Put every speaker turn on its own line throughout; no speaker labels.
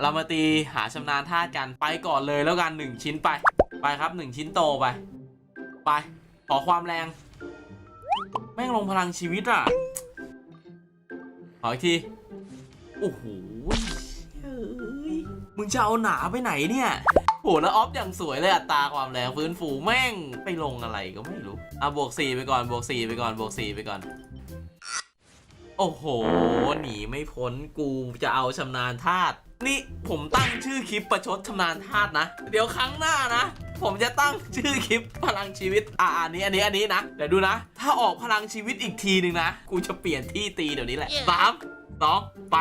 เรามาตีหาชำนาญธาตุกันไปก่อนเลยแล้วกันหนึ่งชิ้นไป ไปครับหนึ่งชิ้นโตไป ไปขอความแรง แม่งลงพลังชีวิตอะ ขออีกที โอ้โหเฮ้ยมึงจะเอาหนาไปไหนเนี่ยโหแล้วออฟอย่างสวยเลยอัตราความแรงฟื้นฟูแม่งไปลงอะไรก็ไม่รู้ อะบวกสี่ไปก่อนบวกสี่ไปก่อนบวกสี่ไปก่อน โอ้โห หนีไม่พ้นกูจะเอาชำนาญธาตุนี่ผมตั้งชื่อคลิปประชดชำนาญธาตุนะ เดี๋ยวครั้งหน้านะ ผมจะตั้งชื่อคลิปพลังชีวิต อะอันนี้อันนี้อันนี้นะเดี๋ยวดูนะ ถ้าออกพลังชีวิตอีกทีหนึ่งนะ กูจะเปลี่ยนที่ตีเดี๋ยวนี้แหละสามสองไป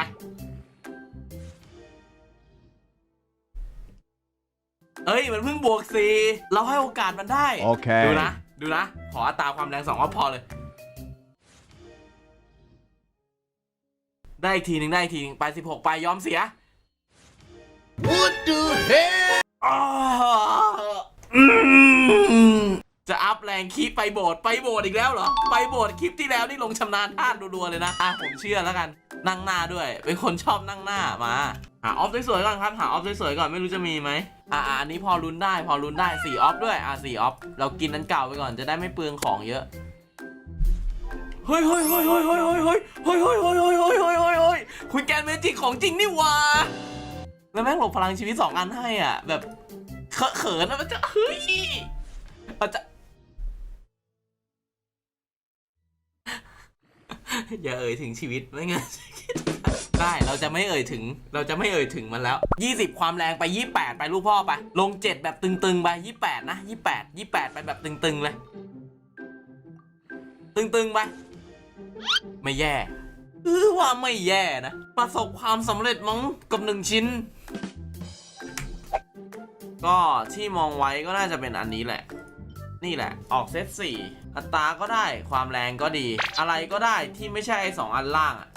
เอ้ย มันเพิ่งบวกสี่เราให้โอกาสมันได้
Okay.
ดูนะ ดูนะ ขออัตราความแรงสองรอบพอเลย ได้อีกทีหนึ่งได้อีกทีหนึ่งไปสิบหกไปยอมเสีย
What the hell?
อ้าวอืมจะอัพแรงคลิปไปโบสถ์ไปโบสถ์อีกแล้วเหรอ ไปโบสถ์คลิปที่แล้วนี่ลงชำนาญท่านรัวๆเลยนะ อะผมเชื่อแล้วกันนั่งหน้าด้วย เป็นคนชอบนั่งหน้ามาหาออฟสวยๆก่อนครับหาออฟสวยๆก่อนไม่รู้จะมีไหมอะอะอันนี้พอลุ้นได้พอลุ้นได้สี่ออฟด้วยอะสี่ออฟเรากินนั้นเก่าไปก่อนจะได้ไม่เปลืองของเยอะ เฮ้ยเฮ้ยเฮ้ยเฮ้ยเฮ้ยเฮ้ยเฮ้ยเฮ้ยเฮ้ยเฮ้ยเฮ้ยเฮ้ยเฮ้ยเฮ้ยเฮ้ยคุณแกนเมจิกของจริงนี่หว่าแล้วแม่งหลบพลังชีวิตสองอันให้อะ แบบเขอะเขินอะมันจะเฮ้ยมันจะอย่าเอ่ยถึงชีวิตไม่งั้นได้เราจะไม่เอ่ยถึง เราจะไม่เอ่ยถึงมันแล้ว 20 ความแรงไป 28 ไปลูกพ่อไป ลง 7 แบบตึงๆไป 28 นะ 28 28 ไปแบบตึงๆเลย ตึงๆไป ไม่แย่เออว่าไม่แย่นะ ประสบความสำเร็จมั้งกับหนึ่งชิ้น ก็ที่มองไว้ก็น่าจะเป็นอันนี้แหละ นี่แหละ ออกเซตสี่อัตราก็ได้ความแรงก็ดี อะไรก็ได้ที่ไม่ใช่ไอ้สองอันล่างอะ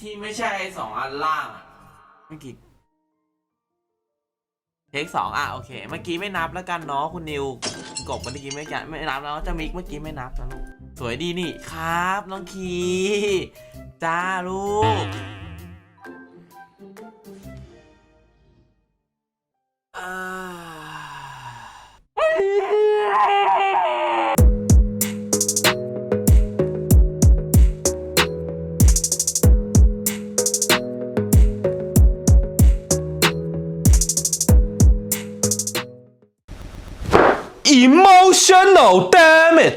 ที่ไม่ใช่ไอ้สองอันล่างอะเมื่อกี้ เทคสองอะโอเค เมื่อกี้ไม่นับแล้วกันเนาะคุณนิวกบเมื่อกี้ไม่กันไม่นับแล้วเจะมิกเมื่อกี้ไม่นับนะลูกสวยดีนี่ครับน้องคีจ้าลูก
emotional damage